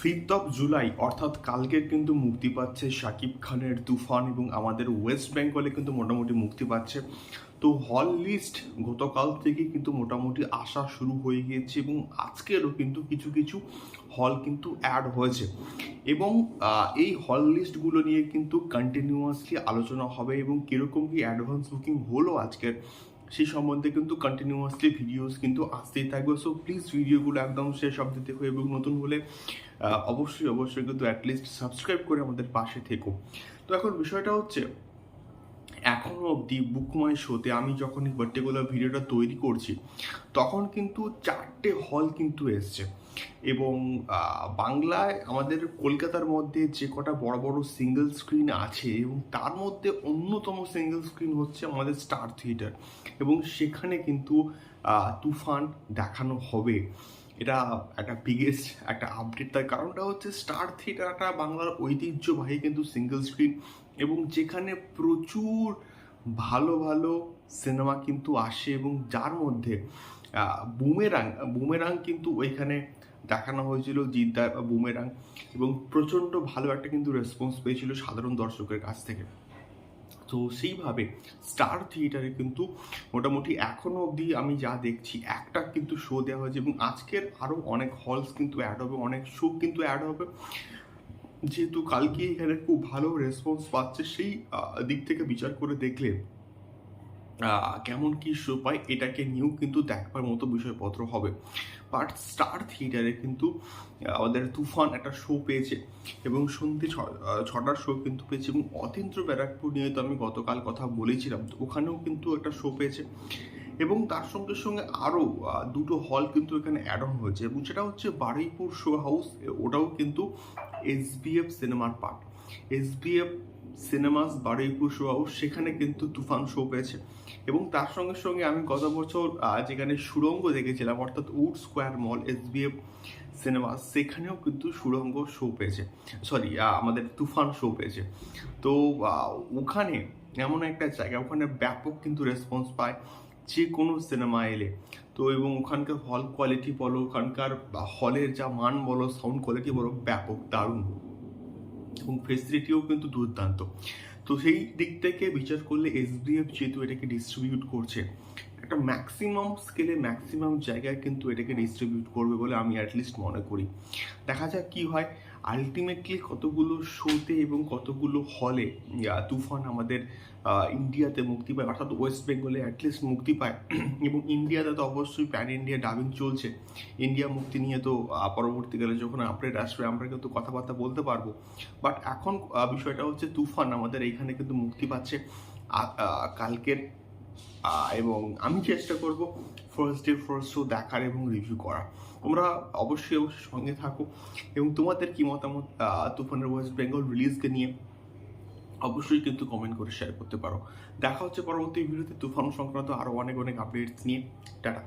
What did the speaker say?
Fifth of July অর্থাৎ কালকে কিন্তু মুক্তি পাচ্ছে শাকিব খানের তুফান এবং আমাদের ওয়েস্ট বেঙ্গলে কিন্তু মোটামুটি মুক্তি পাচ্ছে। তো হল লিস্ট গতকাল থেকে কিন্তু মোটামুটি আসা শুরু হয়ে গিয়েছে এবং আজকেরও কিন্তু কিছু কিছু হল কিন্তু অ্যাড হয়েছে। এবং এই হল লিস্টগুলো নিয়ে কিন্তু কন্টিনিউয়াসলি আলোচনা হবে এবং কীরকম কি অ্যাডভান্স বুকিং হলো আজকের সেই সম্বন্ধে কিন্তু কন্টিনিউয়াসলি ভিডিওস কিন্তু আসতেই থাকবে। সো প্লিজ ভিডিওগুলো একদম শেষ অব্দি দেখো এবং নতুন হলে অবশ্যই অবশ্যই কিন্তু অ্যাটলিস্ট সাবস্ক্রাইব করে আমাদের পাশে থেকো। তো এখন বিষয়টা হচ্ছে এখনও অবধি বুকমাই শোতে আমি যখন এই পার্টিকুলার ভিডিওটা তৈরি করছি, তখন কিন্তু চারটে হল কিন্তু এসছে। এবং বাংলায় আমাদের কলকাতার মধ্যে যে কটা বড় বড় সিঙ্গেল স্ক্রিন আছে এবং তার মধ্যে অন্যতম সিঙ্গেল স্ক্রিন হচ্ছে আমাদের স্টার থিয়েটার এবং সেখানে কিন্তু তুফান দেখানো হবে। এটা একটা বিগেস্ট একটা আপডেট তার কারণটা হচ্ছে স্টার থিয়েটারটা বাংলার ঐতিহ্যবাহী কিন্তু সিঙ্গেল স্ক্রিন এবং যেখানে প্রচুর ভালো ভালো সিনেমা কিন্তু আসে এবং যার মধ্যে বুমেরাং বুমেরাং কিন্তু ওইখানে দেখানো হয়েছিল জিদ্দা বুমেরাং এবং প্রচণ্ড ভালো একটা কিন্তু রেসপন্স পেয়েছিল সাধারণ দর্শকের কাছ থেকে। তো সেইভাবে স্টার থিয়েটারে কিন্তু মোটামুটি এখনও অবধি আমি যা দেখছি, একটা কিন্তু শো দেওয়া হয়েছে এবং আজকের আরও অনেক হলস কিন্তু অ্যাড হবে, অনেক শো কিন্তু অ্যাড হবে। যেহেতু কালকে এখানে খুব ভালো রেসপন্স পাচ্ছে, সেই দিক থেকে বিচার করে দেখলে কেমন কি শো পায়, এটাকে নিয়েও কিন্তু দেখবার মতো বিষয়পত্র হবে। বাট স্টার থিয়েটারে কিন্তু আমাদের তুফান একটা শো পেয়েছে এবং সন্ধ্যে ছ- ছটার শো কিন্তু পেয়েছে এবং অতীন্দ্র ব্যারাকপুর নিয়ে তো আমি গতকাল কথা বলেছিলাম, তো ওখানেও কিন্তু একটা শো পেয়েছে। এবং তার সঙ্গে সঙ্গে আরও দুটো হল কিন্তু এখানে অ্যাড অন হয়েছে এবং সেটা হচ্ছে বারুইপুর শো হাউস ওটাও কিন্তু এস এসবিএফ সিনেমার part SBF cinemas Baruipur show সেখানে কিন্তু তুফান শো পেয়েছে। এবং তার সঙ্গে সঙ্গে আমি গত বছর যেখানে সুরঙ্গ দেখেছিলাম, অর্থাৎ wood square mall, SBF cinema সেখানেও কিন্তু সুরঙ্গ শো পেয়েছে। সরি আমাদের তুফান শো পেয়েছে। তো ওখানে এমন একটা জায়গা, ওখানে ব্যাপক কিন্তু রেসপন্স পায় যে কোনো সিনেমা এলে। তো, এবং ওখানকার হল কোয়ালিটি বলো, ওখানকার হলের যা মান বলো সাউন্ড কোয়ালিটি বলো, ব্যাপক, দারুণ। এবং ফেসিলিটিও কিন্তু দুর্দান্ত। তো সেই দিক থেকে বিচার করলে এসবিএফ যেহেতু এটাকে ডিস্ট্রিবিউট করছে, একটা ম্যাক্সিমাম স্কেলে ম্যাক্সিমাম জায়গায় কিন্তু এটাকে ডিস্ট্রিবিউট করবে বলে আমি অ্যাটলিস্ট মনে করি। দেখা যাক কি হয়। আলটিমেটলি কতগুলো শোতে এবং কতগুলো হলে তুফান আমাদের ইন্ডিয়াতে মুক্তি পায়, অর্থাৎ ওয়েস্ট বেঙ্গলে অ্যাটলিস্ট মুক্তি পায়। এবং ইন্ডিয়াতে তো অবশ্যই প্যান ইন্ডিয়া ডাবিং চলছে। ইন্ডিয়া মুক্তি নিয়ে তো পরবর্তীকালে যখন আপডেট আসবে, আমরা কিন্তু কথাবার্তা বলতে পারব। বাট এখন বিষয়টা হচ্ছে তুফান আমাদের এইখানে কিন্তু মুক্তি পাচ্ছে। কালকের এবং আমি চেষ্টা করব ফার্স্ট ডে ফার্স্ট শো দেখার এবং রিভিউ করা তোমরা অবশ্যই অবশ্যই সঙ্গে থাকো। এবং তোমাদের কি মতামত? তুফানের ওয়েস্ট বেঙ্গল রিলিজকে নিয়ে অবশ্যই কিন্তু কমেন্ট করে শেয়ার করতে পারো। দেখা হচ্ছে পরবর্তী ভিডিওতে তুফান সংক্রান্ত আরও অনেক অনেক আপডেটস নিয়ে। টাটা।